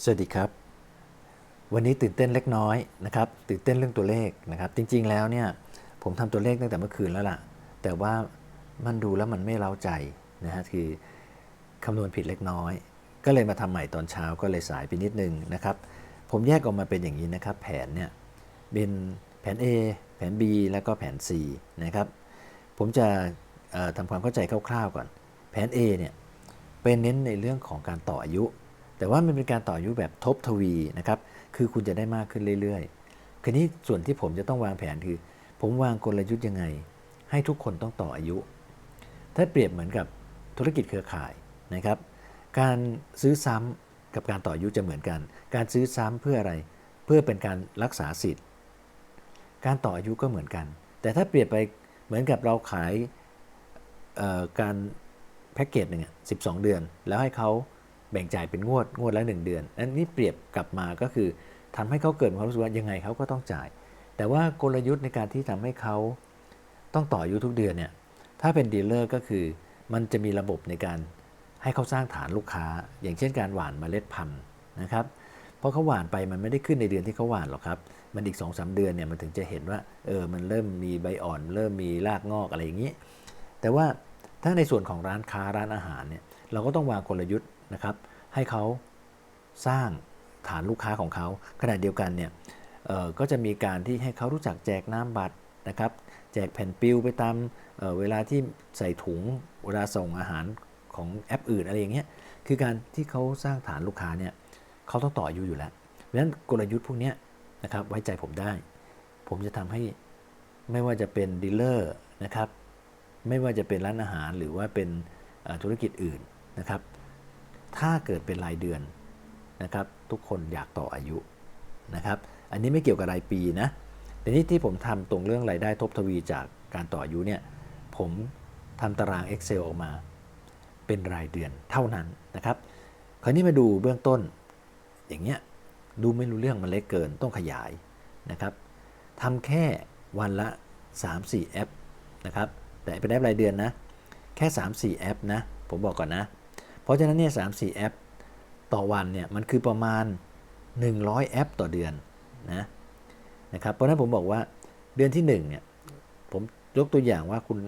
สวัสดีครับ วันนี้ตื่นเต้นเล็กน้อยนะครับ ตื่นเต้นเรื่องตัวเลขนะครับ จริง ๆ แล้วเนี่ยผมทำตัวเลขตั้งแต่เมื่อคืนแล้วล่ะ แต่ว่ามันดูแล้วมันไม่เล้าใจนะฮะคือคำนวณผิดเล็กน้อย ก็เลยมาทำใหม่ตอนเช้าก็เลยสายไปนิดนึงนะครับ ผมแยกออกมาเป็นอย่างนี้นะครับ แผนเนี่ยเป็นแผน A แผน B แล้วก็แผน C นะครับ ผมจะเอ่อทำความเข้าใจคร่าวๆก่อน แผน A เนี่ยเป็นเน้นในเรื่องของการต่ออายุ แต่ว่ามันเป็นการต่ออายุแบบทบทวีนะครับ คือคุณจะได้มากขึ้นเรื่อยๆคราวนี้ส่วนที่ผมจะต้องวางแผนคือ ผมวางกลยุทธ์ยังไง ให้ทุกคนต้องต่ออายุ ถ้าเปรียบเหมือนกับธุรกิจเครือข่ายนะครับ การซื้อซ้ำกับการต่ออายุจะเหมือนกัน การซื้อซ้ำเพื่ออะไร เพื่อเป็นการรักษาสิทธิ์ การต่ออายุก็เหมือนกัน แต่ถ้าเปรียบไปเหมือนกับเราขายการแพ็กเกจหนึ่งสิบสองเดือน แล้วให้เขา แบ่งจ่ายเป็นงวดงวดละ1 เดือนอันนี้เปรียบกลับมาก็คือทำให้เขาเกิดความรู้สึกว่ายังไงเขาก็ต้องจ่าย แต่ว่ากลยุทธ์ในการที่ทำให้เขาต้องต่ออายุทุกเดือนเนี่ยถ้าเป็นดีลเลอร์ก็คือมันจะมีระบบในการให้เขาสร้างฐานลูกค้า อย่างเช่นการหว่านเมล็ดพันธุ์นะครับเพราะเขาหว่านไปมันไม่ได้ขึ้นในเดือนที่เขาหว่านหรอกครับ มันอีก2อสเดือนเนี่ยมันถึงจะเห็นว่าเออมันเริ่มมีใบอ่อน เริ่มมีรากงอกอะไรอย่างนี้ แต่ว่าถ้าในส่วนของร้านค้าร้านอาหารเนี่ยเราก็ต้องวางกลยุทธ์ นะครับ ให้เขาสร้างฐานลูกค้าของเขาขณะเดียวกันเนี่ยก็จะมีการที่ให้เขารู้จักแจกน้ำบัตรนะครับ แจกแผ่นปิวไปตามเเวลาที่ใส่ถุงเวลาส่งอาหารของแอปอื่นอะไรอย่างเงี้ยคือการที่เขาสร้างฐานลูกค้าเนี่ยเขาต้องต่ออายุอยู่แล้วเพราะฉะนั้นกลยุทธ์พวกนี้นะครับไว้ใจผมได้ ผมจะทำให้ไม่ว่าจะเป็นดีลเลอร์นะครับไม่ว่าจะเป็นร้านอาหารหรือว่าเป็นธุรกิจอื่นนะครับ ถ้าเกิดเป็นรายเดือนนะครับ ทุกคนอยากต่ออายุนะครับ อันนี้ไม่เกี่ยวกับรายปีนะแต่นี้ที่ผมทำตรงเรื่องรายได้ทบทวีจากการต่ออายุเนี่ย ผมทำตาราง Excel ออกมา เป็นรายเดือนเท่านั้นนะครับ คราวนี้มาดูเบื้องต้น อย่างเงี้ยดูไม่รู้เรื่องมันเล็กเกินต้องขยายนะครับทำแค่วันละ 3-4 แอปนะครับ แต่เป็นแอปรายเดือนนะ แค่ 3-4 แอปนะ ผมบอกก่อนนะ เพราะฉะนั้นเนี่ย3-4แอปต่อวันเนี่ยมันคือประมาณ 100 แอปต่อเดือนนะนะครับเพราะฉะนั้นผมบอกว่าเดือนที่1เนี่ยผมยกตัวอย่างว่าคุณ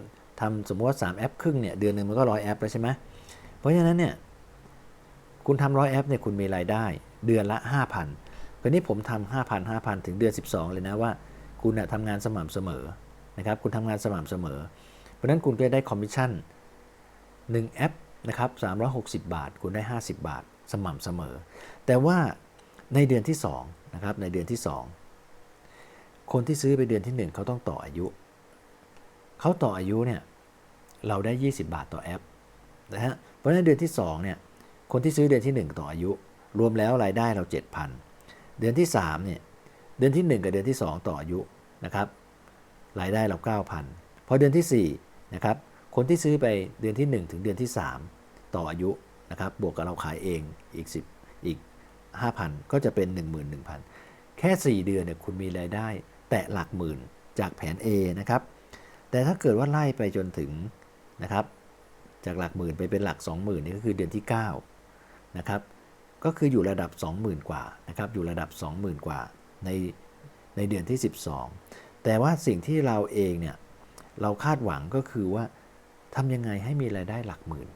ทำสมมติว่า 3 แอปครึ่งเนี่ยเดือนหนึ่งมันก็ร้อยแอปแล้วใช่ไหมเพราะฉะนั้นเนี่ยคุณทำร้อยแอปเนี่ยคุณมีรายได้ เดือนละ 5,000คราวนี้ผมทำ5,000 5,000 ถึงเดือน 12 เลยนะว่า คุณนะทำงานสม่ำเสมอนะครับคุณทำงานสม่ำเสมอ เพราะฉะนั้นคุณก็จะได้คอมมิชชั่น1แอป นะครับ360 บาท คุณได้ 50 บาท สม่ำเสมอ แต่ว่าในเดือนที่2นะครับในเดือนที่ 2 คนที่ซื้อไปเดือนที่ 1 เขาต้องต่ออายุ เขาต่ออายุเนี่ยเราได้ 20 บาทต่อแอปนะฮะเพราะฉะนั้นเดือนที่2เนี่ยคนที่ซื้อเดือนที่ 1 ต่ออายุ รวมแล้วรายได้เรา 7,000 เดือนที่3เนี่ยเดือนที่ 1 กับเดือนที่ 2 ต่ออายุนะครับรายได้เรา 9,000 พอเดือนที่4นะครับ คนที่ซื้อไปเดือนที่ 1 ถึงเดือนที่ 3 ต่ออายุนะครับ บวกกับเราขายเองอีก 10 อีก 5,000 ก็จะเป็น 11,000 แค่ 4 เดือนเนี่ยคุณมีรายได้แตะหลักหมื่นจากแผน A นะครับ แต่ถ้าเกิดว่าไล่ไปจนถึงนะครับ จากหลักหมื่นไปเป็นหลัก 20,000นี่ก็คือเดือนที่ 9 นะครับ ก็คืออยู่ระดับ 20,000 กว่านะครับ อยู่ระดับ 20,000 กว่าในในเดือนที่ 12 แต่ว่าสิ่งที่เราเองเนี่ยเราคาดหวังก็คือว่า ทำยังไงให้มีรายได้หลักหมื่น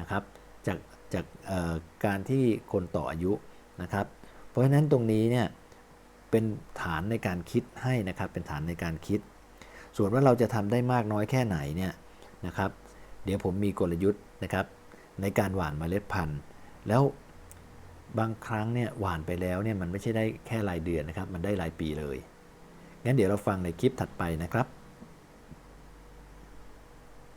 นะครับจากจากการที่คนต่ออายุนะครับ เพราะฉะนั้นตรงนี้เนี่ยเป็นฐานในการคิดให้นะครับเป็นฐานในการคิด ส่วนว่าเราจะทำได้มากน้อยแค่ไหนเนี่ยนะครับ เดี๋ยวผมมีกลยุทธ์นะครับในการหว่านเมล็ดพันธุ์ แล้วบางครั้งเนี่ยหว่านไปแล้วเนี่ยมันไม่ใช่ได้แค่รายเดือนนะครับ มันได้รายปีเลยงั้นเดี๋ยวเราฟังในคลิปถัดไปนะครับ